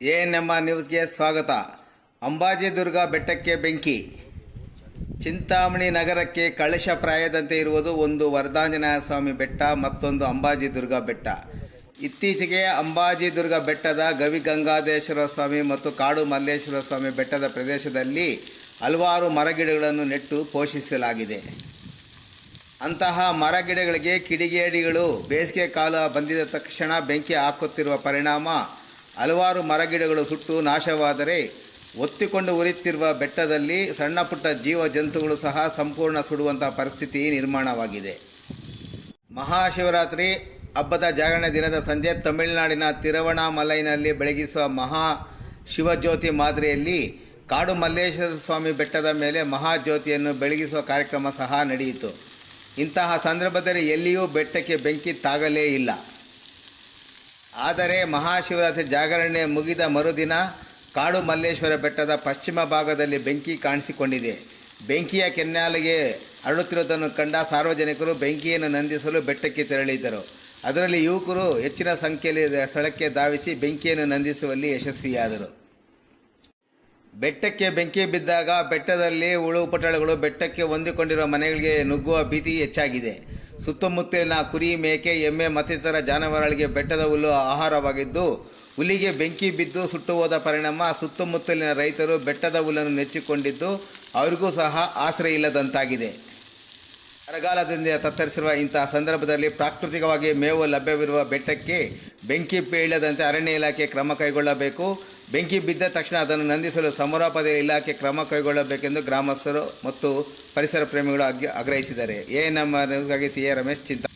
ANM ನ್ಯೂಸ್ಗೆ ಸ್ವಾಗತ. ಅಂಬಾಜಿದುರ್ಗ ಬೆಟ್ಟಕ್ಕೆ ಬೆಂಕಿ. ಚಿಂತಾಮಣಿ ನಗರಕ್ಕೆ ಕಳಶ ಪ್ರಾಯದಂತೆ ಇರುವುದು ಒಂದು ವರದಾಂಜನೇಯ ಸ್ವಾಮಿ ಬೆಟ್ಟ, ಮತ್ತೊಂದು ಅಂಬಾಜಿದುರ್ಗ ಬೆಟ್ಟ. ಇತ್ತೀಚೆಗೆ ಅಂಬಾಜಿದುರ್ಗ ಬೆಟ್ಟದ ಗವಿಗಂಗಾಧೇಶ್ವರ ಸ್ವಾಮಿ ಮತ್ತು ಕಾಡು ಮಲ್ಲೇಶ್ವರ ಸ್ವಾಮಿ ಬೆಟ್ಟದ ಪ್ರದೇಶದಲ್ಲಿ ಹಲವಾರು ಮರಗಿಡಗಳನ್ನು ನೆಟ್ಟು ಪೋಷಿಸಲಾಗಿದೆ. ಅಂತಹ ಮರಗಿಡಗಳಿಗೆ ಕಿಡಿಗೇಡಿಗಳು ಬೇಸಿಗೆ ಕಾಲ ಬಂದಿದ ತಕ್ಷಣ ಬೆಂಕಿ ಹಾಕುತ್ತಿರುವ ಪರಿಣಾಮ ಹಲವಾರು ಮರಗಿಡಗಳು ಸುಟ್ಟು ನಾಶವಾದರೆ ಒತ್ತಿಕೊಂಡು ಉರಿಯುತ್ತಿರುವ ಬೆಟ್ಟದಲ್ಲಿ ಸಣ್ಣ ಪುಟ್ಟ ಜೀವ ಜಂತುಗಳು ಸಹ ಸಂಪೂರ್ಣ ಸುಡುವಂಥ ಪರಿಸ್ಥಿತಿ ನಿರ್ಮಾಣವಾಗಿದೆ. ಮಹಾಶಿವರಾತ್ರಿ ಹಬ್ಬದ ಜಾಗರಣೆ ದಿನದ ಸಂಜೆ ತಮಿಳುನಾಡಿನ ತಿರುವಣಾಮಲೈನಲ್ಲಿ ಬೆಳಗಿಸುವ ಮಹಾ ಶಿವಜ್ಯೋತಿ ಮಾದರಿಯಲ್ಲಿ ಕಾಡು ಮಲ್ಲೇಶ್ವರ ಸ್ವಾಮಿ ಬೆಟ್ಟದ ಮೇಲೆ ಮಹಾಜ್ಯೋತಿಯನ್ನು ಬೆಳಗಿಸುವ ಕಾರ್ಯಕ್ರಮ ಸಹ ನಡೆಯಿತು. ಇಂತಹ ಸಂದರ್ಭದಲ್ಲಿ ಎಲ್ಲಿಯೂ ಬೆಟ್ಟಕ್ಕೆ ಬೆಂಕಿ ತಾಗಲೇ ಇಲ್ಲ. ಆದರೆ ಮಹಾಶಿವರಾತ್ರಿ ಜಾಗರಣೆ ಮುಗಿದ ಮರುದಿನ ಕಾಡು ಮಲ್ಲೇಶ್ವರ ಬೆಟ್ಟದ ಪಶ್ಚಿಮ ಭಾಗದಲ್ಲಿ ಬೆಂಕಿ ಕಾಣಿಸಿಕೊಂಡಿದೆ. ಬೆಂಕಿಯ ಕೆನ್ನಾಲಿಗೆ ಅರಳುತ್ತಿರುವುದನ್ನು ಕಂಡ ಸಾರ್ವಜನಿಕರು ಬೆಂಕಿಯನ್ನು ನಂದಿಸಲು ಬೆಟ್ಟಕ್ಕೆ ತೆರಳಿದ್ದರು. ಅದರಲ್ಲಿ ಯುವಕರು ಹೆಚ್ಚಿನ ಸಂಖ್ಯೆಯಲ್ಲಿ ಸ್ಥಳಕ್ಕೆ ಧಾವಿಸಿ ಬೆಂಕಿಯನ್ನು ನಂದಿಸುವಲ್ಲಿ ಯಶಸ್ವಿಯಾದರು. ಬೆಟ್ಟಕ್ಕೆ ಬೆಂಕಿ ಬಿದ್ದಾಗ ಬೆಟ್ಟದಲ್ಲಿ ಉಳು ಪಟಳಗಳು ಬೆಟ್ಟಕ್ಕೆ ಹೊಂದಿಕೊಂಡಿರುವ ಮನೆಗಳಿಗೆ ನುಗ್ಗುವ ಭೀತಿ ಹೆಚ್ಚಾಗಿದೆ. ಸುತ್ತಮುತ್ತಲಿನ ಕುರಿ, ಮೇಕೆ, ಎಮ್ಮೆ ಮತ್ತಿತರ ಜಾನುವಾರುಗಳಿಗೆ ಬೆಟ್ಟದ ಹುಲ್ಲು ಆಹಾರವಾಗಿದ್ದು, ಹುಲಿಗೆ ಬೆಂಕಿ ಬಿದ್ದು ಸುಟ್ಟು ಹೋದ ಪರಿಣಾಮ ಸುತ್ತಮುತ್ತಲಿನ ರೈತರು ಬೆಟ್ಟದ ಹುಲ್ಲನ್ನು ನೆಚ್ಚಿಕೊಂಡಿದ್ದು, ಅವರಿಗೂ ಸಹ ಆಶ್ರಯ ಇಲ್ಲದಂತಾಗಿದೆ. ಬರಗಾಲದಿಂದ ತತ್ತರಿಸಿರುವ ಇಂತಹ ಸಂದರ್ಭದಲ್ಲಿ ಪ್ರಾಕೃತಿಕವಾಗಿ ಮೇವು ಲಭ್ಯವಿರುವ ಬೆಟ್ಟಕ್ಕೆ ಬೆಂಕಿ ಬೀಳದಂತೆ ಅರಣ್ಯ ಇಲಾಖೆ ಕ್ರಮ ಕೈಗೊಳ್ಳಬೇಕು. ಬೆಂಕಿ ಬಿದ್ದ ತಕ್ಷಣ ಅದನ್ನು ನಂದಿಸಲು ಸಮರೋಪಾದ ಇಲಾಖೆ ಕ್ರಮ ಕೈಗೊಳ್ಳಬೇಕೆಂದು ಗ್ರಾಮಸ್ಥರು ಮತ್ತು ಪರಿಸರ ಪ್ರೇಮಿಗಳು ಆಗ್ರಹಿಸಿದ್ದಾರೆ. ಎ ನಮ್ಮ ನ್ಯೂಸ್ಗಾಗಿ ಸಿ ಎ ರಮೇಶ್ ಚಿಂತ